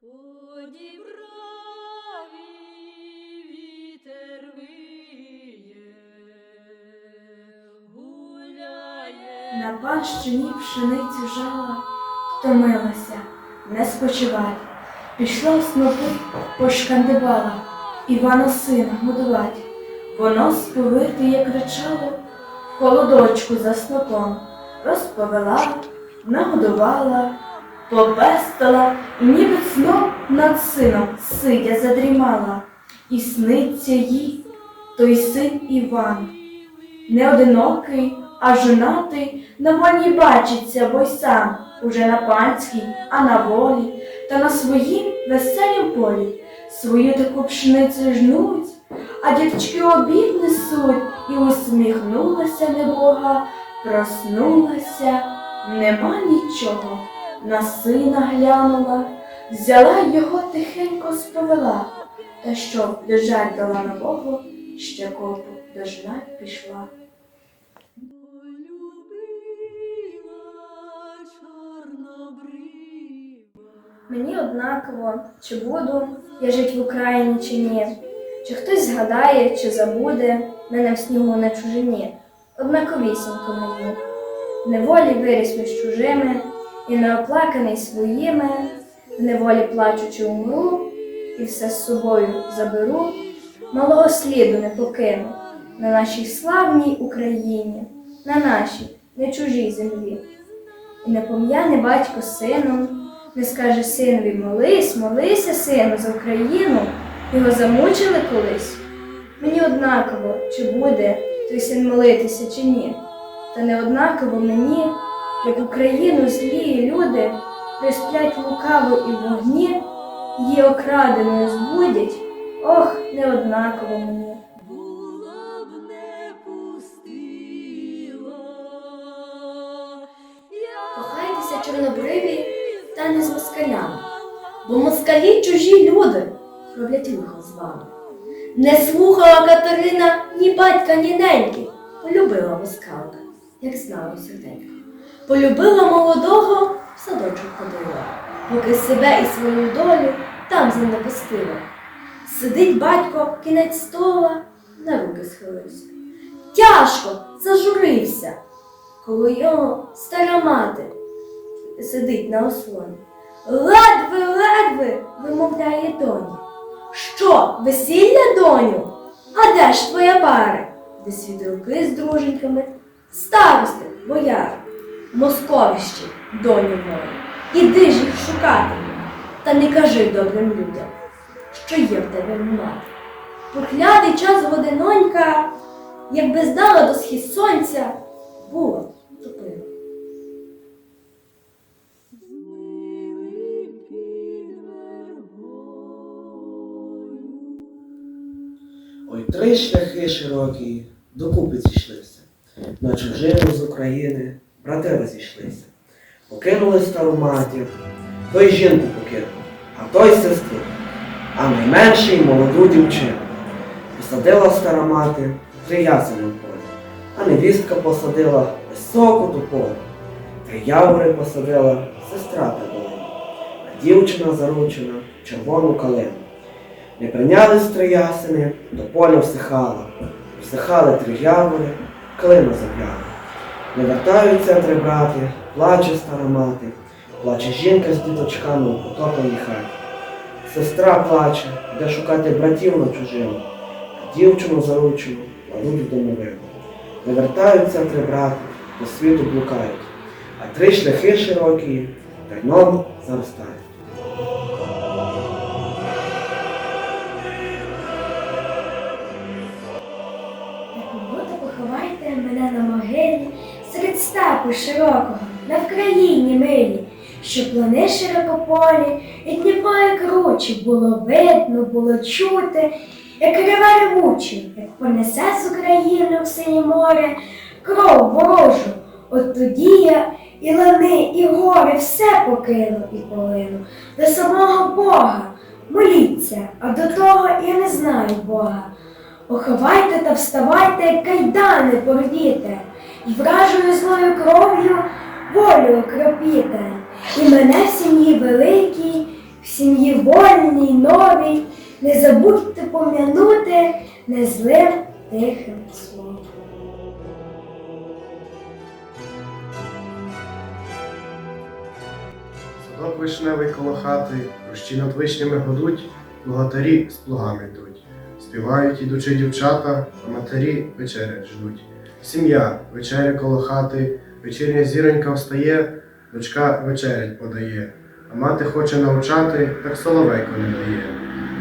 По дібраві вітер віє, гуляє. На панщині пшеницю жала, втомилася, не спочивать. Пішла в снопи, пошкандибала, Івана сина годувать. Воно сповитиє кричало, в холодочку за снопом, розповела, нагодувала, попестила, і ніби сном над сином сидя задрімала. І сниться їй той син Іван. Не одинокий, а жонатий, на вольні бачиться, бо й сам уже на панській, а на волі, та на своїм веселім полі свою таку пшеницю жнуть, а діточки обід несуть, і усміхнулася небога, проснулася, нема нічого, на сина глянула, взяла його тихенько сповела, та щоб дожать дала на Богу, ще копу дожнать пішла. Мені однаково, чи буду я жить в Україні чи ні, чи хтось згадає, чи забуде мене в снігу на чужині. Однаковісінько мені. Неволі виріс між чужими, і неоплаканий своїми, в неволі плачучи умру, і все з собою заберу, малого сліду не покину на нашій славній Україні, на нашій, не чужій землі. І не пом'яне батько сином, не скаже синові молись, молися, сину, за Україну. Його замучили колись. Мені однаково, чи буде той син молитися, чи ні. Та не однаково мені, як Україну злі люди присплять лукаво і вогні, її окраденою збудять. Ох, не однаково мені. Кохайтеся чорнобриві та не з москалями, бо москалі чужі люди роблять лихо з вами. Не слухала Катерина ні батька, ні неньки, полюбила москалка, як знала серденько. Полюбила молодого, в садочок ходила, поки себе і свою долю там з ним. Сидить батько, кінець стола, на руки схилився. Тяжко зажурився, коли його стара мати сидить на ослоні. Ледве, ледве вимовляє доні. Що, весілля, доню? А де ж твоя пара? Де свідоки з друженьками, старости, бояри, московищі, доню мою. Іди ж їх шукати, та не кажи добрим людям, що є в тебе мати. Проклятий час годинонька, якби знала до схід сонця, була тупила. Ой, три шляхи широкі докупи зійшлися. На чужину з України брати розійшлися. Покинули стару матір, той жінку покинув, а той сестру, а найменший молоду дівчину. Посадила стара мати три ясені в полі, а невістка посадила високу тополю. Три явори посадила сестра та долина, а дівчина заручена в червону калину. Не прийнялись три ясени, до поля всихала. Всихали три явори, клину зав'яли. Не вертаються три брати, плаче стара мати, плаче жінка з діточками у потопленій хаті. Сестра плаче, де шукати братів на чужину, а дівчину заручену в домовину. Не вертаються три брати, до світу блукають, а три шляхи широкі терном заростають. Серед степу широкого, на Вкраїні милі, що плани широкополі, і Дніпро кручі було видно, було чути, як реве ревуче, як понесе з України в синє море кров ворожу. От тоді я і лани, і гори все покину і полину до самого Бога. Моліться, а до того я не знаю Бога. Поховайте та вставайте, як кайдани порвіте, і вражою злою кров'ю волю окропіте, і мене в сім'ї великій, в сім'ї вольній, новій, не забудьте пом'янути незлим тихим словом. Садок вишневий коло хати, рощі над вишнями годуть, плугатарі з плугами йдуть. Співають ідучи дівчата, а матері вечерять ждуть. Сім'я вечеря коло хати, вечірня зіронька встає, дочка вечерять подає, а мати хоче навчати, так соловейко не дає.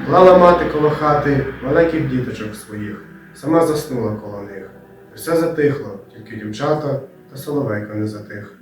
Клала мати коло хати маленьких діточок своїх, сама заснула коло них. Все затихло, тільки дівчата та соловейко не затих.